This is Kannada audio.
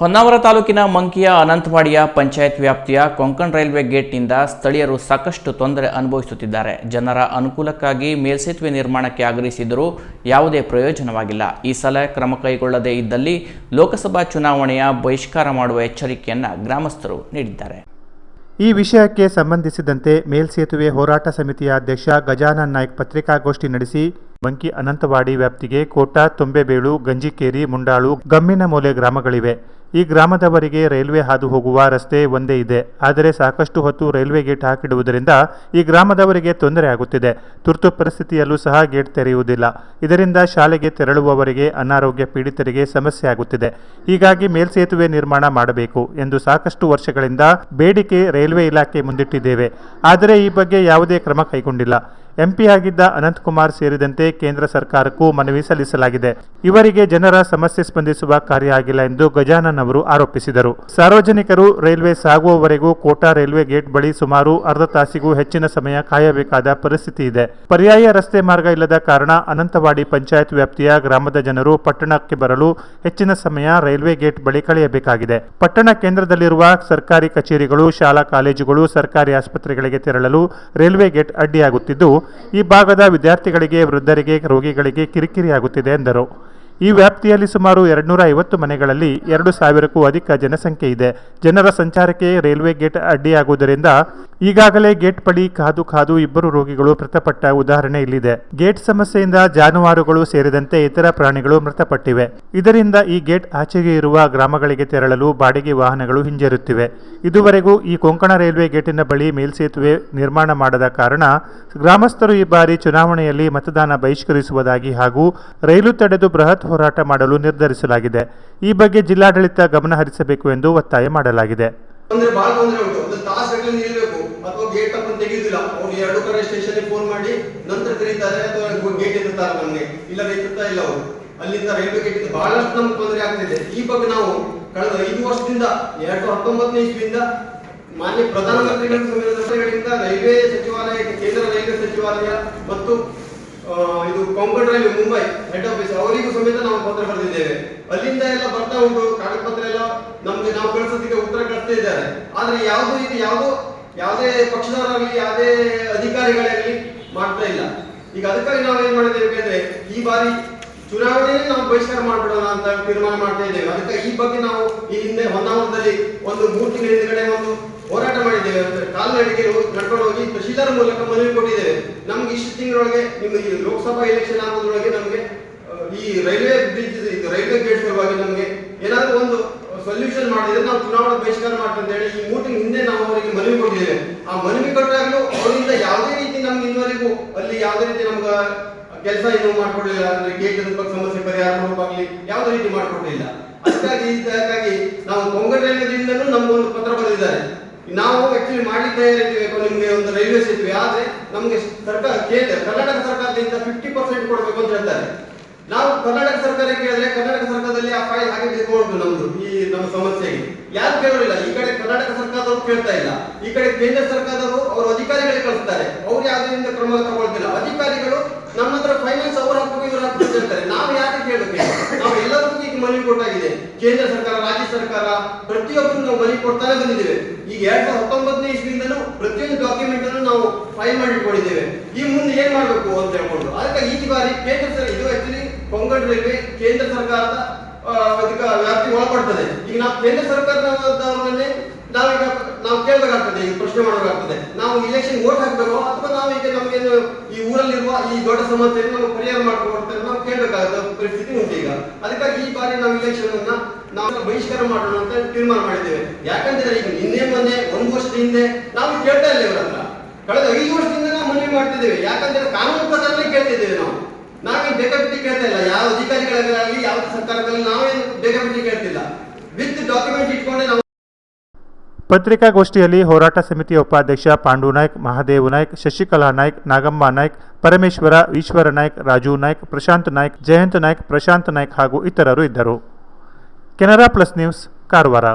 ಹೊನ್ನಾವರ ತಾಲೂಕಿನ ಮಂಕಿಯ ಅನಂತವಾಡಿಯ ಪಂಚಾಯತ್ ವ್ಯಾಪ್ತಿಯ ಕೊಂಕಣ್ ರೈಲ್ವೆ ಗೇಟ್ನಿಂದ ಸ್ಥಳೀಯರು ಸಾಕಷ್ಟು ತೊಂದರೆ ಅನುಭವಿಸುತ್ತಿದ್ದಾರೆ. ಜನರ ಅನುಕೂಲಕ್ಕಾಗಿ ಮೇಲ್ಸೇತುವೆ ನಿರ್ಮಾಣಕ್ಕೆ ಆಗ್ರಹಿಸಿದರೂ ಯಾವುದೇ ಪ್ರಯೋಜನವಾಗಿಲ್ಲ. ಈ ಸಲ ಕ್ರಮ ಕೈಗೊಳ್ಳದೇ ಇದ್ದಲ್ಲಿ ಲೋಕಸಭಾ ಚುನಾವಣೆಯ ಬಹಿಷ್ಕಾರ ಮಾಡುವ ಎಚ್ಚರಿಕೆಯನ್ನು ಗ್ರಾಮಸ್ಥರು ನೀಡಿದ್ದಾರೆ. ಈ ವಿಷಯಕ್ಕೆ ಸಂಬಂಧಿಸಿದಂತೆ ಮೇಲ್ಸೇತುವೆ ಹೋರಾಟ ಸಮಿತಿಯ ಅಧ್ಯಕ್ಷ ಗಜಾನನ್ ನಾಯ್ಕ್ ಪತ್ರಿಕಾಗೋಷ್ಠಿ ನಡೆಸಿ, ಮಂಕಿ ಅನಂತವಾಡಿ ವ್ಯಾಪ್ತಿಗೆ ಕೋಟ, ತುಂಬೆಬೇಳು, ಗಂಜಿಕೇರಿ, ಮುಂಡಾಳು ಗಮ್ಮಿನ ಮೂಲೆ ಗ್ರಾಮಗಳಿವೆ. ಈ ಗ್ರಾಮದವರಿಗೆ ರೈಲ್ವೆ ಹಾದು ಹೋಗುವ ರಸ್ತೆ ಒಂದೇ ಇದೆ, ಆದರೆ ಸಾಕಷ್ಟು ಹೊತ್ತು ರೈಲ್ವೆ ಗೇಟ್ ಹಾಕಿಡುವುದರಿಂದ ಈ ಗ್ರಾಮದವರಿಗೆ ತೊಂದರೆ ಆಗುತ್ತಿದೆ. ತುರ್ತು ಪರಿಸ್ಥಿತಿಯಲ್ಲೂ ಸಹ ಗೇಟ್ ತೆರೆಯುವುದಿಲ್ಲ. ಇದರಿಂದ ಶಾಲೆಗೆ ತೆರಳುವವರಿಗೆ ಅನಾರೋಗ್ಯ ಪೀಡಿತರಿಗೆ ಸಮಸ್ಯೆ ಆಗುತ್ತಿದೆ. ಹೀಗಾಗಿ ಮೇಲ್ಸೇತುವೆ ನಿರ್ಮಾಣ ಮಾಡಬೇಕು ಎಂದು ಸಾಕಷ್ಟು ವರ್ಷಗಳಿಂದ ಬೇಡಿಕೆ ರೈಲ್ವೆ ಇಲಾಖೆ ಮುಂದಿಟ್ಟಿದ್ದೇವೆ. ಆದರೆ ಈ ಬಗ್ಗೆ ಯಾವುದೇ ಕ್ರಮ ಕೈಗೊಂಡಿಲ್ಲ. ಎಂಪಿ ಆಗಿದ್ದ ಅನಂತಕುಮಾರ್ ಸೇರಿದಂತೆ ಕೇಂದ್ರ ಸರ್ಕಾರಕ್ಕೂ ಮನವಿ ಸಲ್ಲಿಸಲಾಗಿದೆ. ಇವರಿಗೆ ಜನರ ಸಮಸ್ಯೆ ಸ್ಪಂದಿಸುವ ಕಾರ್ಯ ಆಗಿಲ್ಲ ಎಂದು ಗಜಾನನ್ ಅವರು ಆರೋಪಿಸಿದರು. ಸಾರ್ವಜನಿಕರು ರೈಲ್ವೆ ಸಾಗುವವರೆಗೂ ಕೋಟಾ ರೈಲ್ವೆ ಗೇಟ್ ಬಳಿ ಸುಮಾರು ಅರ್ಧ ತಾಸಿಗೂ ಹೆಚ್ಚಿನ ಸಮಯ ಕಾಯಬೇಕಾದ ಪರಿಸ್ಥಿತಿ ಇದೆ. ಪರ್ಯಾಯ ರಸ್ತೆ ಮಾರ್ಗ ಇಲ್ಲದ ಕಾರಣ ಅನಂತವಾಡಿ ಪಂಚಾಯತ್ ವ್ಯಾಪ್ತಿಯ ಗ್ರಾಮದ ಜನರು ಪಟ್ಟಣಕ್ಕೆ ಬರಲು ಹೆಚ್ಚಿನ ಸಮಯ ರೈಲ್ವೆ ಗೇಟ್ ಬಳಿ ಕಳೆಯಬೇಕಾಗಿದೆ. ಪಟ್ಟಣ ಕೇಂದ್ರದಲ್ಲಿರುವ ಸರ್ಕಾರಿ ಕಚೇರಿಗಳು, ಶಾಲಾ ಕಾಲೇಜುಗಳು, ಸರ್ಕಾರಿ ಆಸ್ಪತ್ರೆಗಳಿಗೆ ತೆರಳಲು ರೈಲ್ವೆ ಗೇಟ್ ಅಡ್ಡಿಯಾಗುತ್ತಿದ್ದು ಈ ಭಾಗದ ವಿದ್ಯಾರ್ಥಿಗಳಿಗೆ ವೃದ್ಧರಿಗೆ ರೋಗಿಗಳಿಗೆ ಕಿರಿಕಿರಿಯಾಗುತ್ತಿದೆ ಎಂದರು. ಈ ವ್ಯಾಪ್ತಿಯಲ್ಲಿ ಸುಮಾರು ಎರಡ್ನೂರ ಐವತ್ತು ಮನೆಗಳಲ್ಲಿ ಎರಡು ಸಾವಿರಕ್ಕೂ ಅಧಿಕ ಜನಸಂಖ್ಯೆ ಇದೆ. ಜನರ ಸಂಚಾರಕ್ಕೆ ರೈಲ್ವೆ ಗೇಟ್ ಅಡ್ಡಿಯಾಗುವುದರಿಂದ ಈಗಾಗಲೇ ಗೇಟ್ ಬಳಿ ಕಾದು ಕಾದು ಇಬ್ಬರು ರೋಗಿಗಳು ಮೃತಪಟ್ಟ ಉದಾಹರಣೆ ಇಲ್ಲಿದೆ. ಗೇಟ್ ಸಮಸ್ಯೆಯಿಂದ ಜಾನುವಾರುಗಳು ಸೇರಿದಂತೆ ಇತರ ಪ್ರಾಣಿಗಳು ಮೃತಪಟ್ಟಿವೆ. ಇದರಿಂದ ಈ ಗೇಟ್ ಆಚೆಗೆ ಇರುವ ಗ್ರಾಮಗಳಿಗೆ ತೆರಳಲು ಬಾಡಿಗೆ ವಾಹನಗಳು ಹಿಂಜರುತ್ತಿವೆ. ಇದುವರೆಗೂ ಈ ಕೊಂಕಣ ರೈಲ್ವೆ ಗೇಟಿನ ಬಳಿ ಮೇಲ್ಸೇತುವೆ ನಿರ್ಮಾಣ ಮಾಡದ ಕಾರಣ ಗ್ರಾಮಸ್ಥರು ಈ ಬಾರಿ ಚುನಾವಣೆಯಲ್ಲಿ ಮತದಾನ ಬಹಿಷ್ಕರಿಸುವುದಾಗಿ ಹಾಗೂ ರೈಲು ತಡೆದು ಬೃಹತ್ ಹೋರಾಟ ಮಾಡಲು ನಿರ್ಧರಿಸಲಾಗಿದೆ. ಈ ಬಗ್ಗೆ ಜಿಲ್ಲಾಡಳಿತ ಗಮನ ಹರಿಸಬೇಕು ಎಂದು ಒತ್ತಾಯ ಮಾಡಲಾಗಿದೆ. ಅಲ್ಲಿಂದ ರೈಲ್ವೆ ಗೇಟ್ ಬಹಳಷ್ಟು ನಮ್ಗೆ ತೊಂದರೆ ಆಗ್ತಿದೆ ಈ ಬಗ್ಗೆ ನಾವು ಕಳೆದ ಐದು ವರ್ಷದಿಂದ, ಎರಡು ಸಾವಿರದ ಹತ್ತೊಂಬತ್ತನೇ ಇಸ್ವಿಯಿಂದ ಮಾನ್ಯ ಪ್ರಧಾನಮಂತ್ರಿಗಳ ಸಮಿತಿಗಳಿಂದ ರೈಲ್ವೆ ಸಚಿವಾಲಯ ಕೇಂದ್ರ ರೈಲ್ವೆ ಸಚಿವಾಲಯ ಮತ್ತು ಇದು Konkan railway Mumbai head office ಅವರಿಗೂ ಸಮೇತ ನಾವು ಪತ್ರ ಬರೆದಿದ್ದೇವೆ. ಅಲ್ಲಿಂದ ಎಲ್ಲ ಬರ್ತಾ ಉಂಟು ಕಾಗದ ಪತ್ರ ಎಲ್ಲ. ನಮ್ಗೆ ನಾವು ಕಳಿಸೋದಕ್ಕೆ ಉತ್ತರ ಕಳಿಸ್ತಾ ಇದ್ದಾರೆ. ಆದ್ರೆ ಯಾವುದು ಇದು ಯಾವುದು? ಯಾವುದೇ ಪಕ್ಷದವರಾಗಲಿ, ಯಾವುದೇ ಅಧಿಕಾರಿಗಳಾಗಲಿ ಮಾಡ್ತಾ ಇಲ್ಲ. ಈಗ ಅದಕ್ಕಾಗಿ ನಾವು ಏನ್ ಮಾಡಿದ್ದೇವೆ ಅಂದ್ರೆ, ಈ ಬಾರಿ ಚುನಾವಣೆಯಲ್ಲಿ ನಾವು ಬಹಿಷ್ಕಾರ ಮಾಡ್ಬಿಡೋಣ ಅಂತ ತೀರ್ಮಾನ ಮಾಡ್ತಾ ಇದ್ದೇವೆ. ಅದಕ್ಕೆ ಈ ಬಗ್ಗೆ ನಾವು ಈ ಹಿಂದೆ ಹೊನ್ನಾವರದಲ್ಲಿ ಒಂದು ಮೂರು ತಿಂಗಳ ಹಿಂದ್ಗಡೆ ಒಂದು ಹೋರಾಟ ಮಾಡಿದ್ದೇವೆ. ಕಾಲ್ನಡಿಗೆ ನಡ್ಕೊಂಡು ಹೋಗಿ ತಹಶೀಲ್ದಾರ್ ಮೂಲಕ ಮನವಿ ಕೊಟ್ಟಿದ್ದೇವೆ. ನಮ್ಗೆ ಇಷ್ಟು ತಿಂಗಳೊಳಗೆ ನಿಮ್ಗೆ ಲೋಕಸಭಾ ಎಲೆಕ್ಷನ್ ಆಗೋದ್ರೊಳಗೆ ನಮ್ಗೆ ಈ ರೈಲ್ವೆ ಬ್ರಿಡ್ಜ್ ರೈಲ್ವೆ ಗೇಟ್ ಸಲುವಾಗಿ ನಮ್ಗೆ ಏನಾದ್ರು ಒಂದು ಸೊಲ್ಯೂಷನ್ ಮಾಡಿದ್ರೆ ನಾವು ಚುನಾವಣಾ ಬಹಿಷ್ಕಾರ ಮಾಡ್ತೀವಿ ಅಂತ ಹೇಳಿ ಈ ಮೂಟಿಂಗ್ ಹಿಂದೆ ನಾವು ಅವರಿಗೆ ಮನವಿ ಕೊಟ್ಟಿದ್ದೇವೆ. ಆ ಮನವಿ ಕೊಟ್ಟಾಗಲೂ ಅವರಿಂದ ಯಾವುದೇ ರೀತಿ ನಮ್ಗೆ ಇನ್ನುವರೆಗೂ ಅಲ್ಲಿ ಯಾವುದೇ ರೀತಿ ನಮ್ಗೆ ಕೆಲಸ ಏನು ಮಾಡ್ಕೊಡ್ಲಿಲ್ಲ ಅಂದ್ರೆ ಗೇಟ್ ಬಗ್ಗೆ ಸಮಸ್ಯೆ, ಪರಿಹಾರ ಮಾಡೋಕ್ಕಾಗ್ಲಿ ಯಾವುದೇ ರೀತಿ ಮಾಡ್ಕೊಡ್ಲಿಲ್ಲ. ಅದಕ್ಕಾಗಿ ಇದಕ್ಕಾಗಿ ನಾವು ಕೊಂಗಡ ರೈಲ್ವೆದಿಂದನೂ ನಮ್ಗೊಂದು ಪತ್ರ ಬರೆದಿದ್ದಾರೆ. ನಾವು ಆಕ್ಚುಲಿ ಮಾಡ್ಲಿಕ್ಕೆ ತಯಾರಿದ್ದೇವೆ ನಿಮಗೆ ಒಂದು ರೈಲ್ವೆ ಸೇತುವೆ, ಆದ್ರೆ ನಮಗೆ ಸರ್ಕಾರ ಕೇಂದ್ರ ಕರ್ನಾಟಕ ಸರ್ಕಾರದಿಂದ ಫಿಫ್ಟಿ ಪರ್ಸೆಂಟ್ ಕೊಡಬೇಕು ಅಂತ ಹೇಳ್ತಾರೆ. ನಾವು ಕರ್ನಾಟಕ ಸರ್ಕಾರ ಕೇಳಿದ್ರೆ ಕರ್ನಾಟಕ ಸರ್ಕಾರದಲ್ಲಿ ಆ ಫೈಲ್ ಹಾಗೆ ತಿಳ್ಕೊಂಡು ನಮ್ದು ಈ ನಮ್ಮ ಸಮಸ್ಯೆಗೆ. ಯಾರು ಕೇಳೋದಿಲ್ಲ ಈ ಕಡೆ ಕರ್ನಾಟಕ ಸರ್ಕಾರದವರು ಕೇಳ್ತಾ ಇಲ್ಲ. ಈ ಕಡೆ ಕೇಂದ್ರ ಸರ್ಕಾರದವರು ಅವರು ಅಧಿಕಾರಿಗಳಿಗೆ ಕಳಿಸ್ತಾರೆ. ಅವ್ರು ಯಾವುದರಿಂದ ಕ್ರಮ ತಗೊಳ್ತಿಲ್ಲ ಅಧಿಕಾರಿಗಳು ನಮ್ಮ ಹತ್ರ ಫೈನಾನ್ಸ್ ಅವ್ರು ಹಾಕ್ಬೇಕು ಇವ್ರು ಹಾಕ್ಬೇಕು ಅಂತ ಹೇಳ್ತಾರೆ ನಾವು ಯಾಕೆ ಕೇಳಬೇಕು ನಾವು ಎಲ್ಲರಿಗೂ ಈಗ ಮನವಿ ಕೊಟ್ಟಾಗಿದೆ ಕೇಂದ್ರ ಸರ್ಕಾರ, ರಾಜ್ಯ ಸರ್ಕಾರ ಪ್ರತಿಯೊಬ್ಬರು ನಾವು ಮನವಿ ಕೊಡ್ತಾನೆ ಬಂದಿದ್ದೇವೆ. ಈಗ ಎರಡ್ ಸಾವಿರದ ಹತ್ತೊಂಬತ್ತನೇ ಇಸ್ವಿಯಿಂದನೂ ಪ್ರತಿಯೊಂದು ಡಾಕ್ಯುಮೆಂಟ್ ಅನ್ನು ನಾವು ಫೈಲ್ ಮಾಡಿಕೊಂಡಿದ್ದೇವೆ ಈ ಮುಂದೆ ಏನ್ ಮಾಡಬೇಕು ಅಂತ ಹೇಳ್ಕೊಂಡು. ಅದಕ್ಕೆ ಈ ಬಾರಿ ಕೇಂದ್ರ ಸರ್ಕಾರ ಇದು ಆಕ್ಚುಲಿ ಕೊಂಗಡ್ ರೈಲ್ವೆ ಕೇಂದ್ರ ಸರ್ಕಾರದ ಅದಕ್ಕೆ ವ್ಯಾಪ್ತಿ ಒಳಪಡ್ತದೆ. ಈಗ ನಾವು ಕೇಂದ್ರ ಸರ್ಕಾರದವರನ್ನೇ ನಾವೀಗ ನಾವು ಕೇಳಬೇಕಾಗ್ತದೆ ಈ ಪ್ರಶ್ನೆ ಮಾಡಬೇಕಾಗ್ತದೆ ನಾವು ಇಲೆಕ್ಷನ್ ವೋಟ್ ಹಾಕ್ಬೇಕು ಅಥವಾ ನಾವು ಈಗ ನಮ್ಗೇನು ಈ ಊರಲ್ಲಿರುವ ಈ ದೊಡ್ಡ ಸಮಸ್ಯೆ ನಾವು ಪರಿಹಾರ ಮಾಡ್ಕೊಡ್ತಾರೆ ನಾವು ಕೇಳಬೇಕಾದ ಪರಿಸ್ಥಿತಿ ಉಂಟು ಈಗ. ಅದಕ್ಕಾಗಿ ಈ ಬಾರಿ ನಾವು ಇಲೆಕ್ಷನ್ ಅನ್ನ ನಾವು ಬಹಿಷ್ಕಾರ ಮಾಡೋಣ ಅಂತ ತೀರ್ಮಾನ ಮಾಡಿದ್ದೇವೆ. ಯಾಕಂದ್ರೆ ಈಗ ನಿನ್ನೆ, ಮೊನ್ನೆ, ಒಂದು ವರ್ಷದ ಹಿಂದೆ ನಾವು ಕೇಳ್ತಾ ಇಲ್ಲ ಇವರ ಹತ್ರ. ಕಳೆದ ಐದು ವರ್ಷದಿಂದ ನಾವು ಮನವಿ ಮಾಡ್ತಿದ್ದೇವೆ. ಯಾಕಂದ್ರೆ ಕಾನೂನು ಪ್ರಕಾರನೇ ಕೇಳ್ತಿದ್ದೇವೆ ನಾವು. ನಾವೇನು ಬೇಕಾಬಿಟ್ಟಿ ಕೇಳ್ತಾ ಇಲ್ಲ. ಯಾವ ಅಧಿಕಾರಿಗಳಾಗಲಿ, ಯಾವ ಸರ್ಕಾರದಲ್ಲಿ ನಾವೇನು ಬೇಕಾಬಿಟ್ಟಿ ಕೇಳ್ತಿಲ್ಲ ವಿತ್ ಡಾಕ್ಯುಮೆಂಟ್ ಇಟ್ಕೊಂಡೆ ನಾವು ಪತ್ರಿಕಾಗೋಷ್ಠಿಯಲ್ಲಿ ಹೋರಾಟ ಸಮಿತಿಯ ಉಪಾಧ್ಯಕ್ಷ ಪಾಂಡು ನಾಯ್ಕ್, ಮಹಾದೇವ ನಾಯ್ಕ್, ಶಶಿಕಲಾ ನಾಯ್ಕ್, ನಾಗಮ್ಮ ನಾಯ್ಕ್, ಪರಮೇಶ್ವರ, ಈಶ್ವರ ನಾಯ್ಕ್, ರಾಜು ನಾಯ್ಕ್, ಪ್ರಶಾಂತ್ ನಾಯ್ಕ್, ಜಯಂತ್ ನಾಯ್ಕ್, ಪ್ರಶಾಂತ್ ನಾಯ್ಕ್ ಹಾಗೂ ಇತರರು ಇದ್ದರು. Canara plus news, Karwar.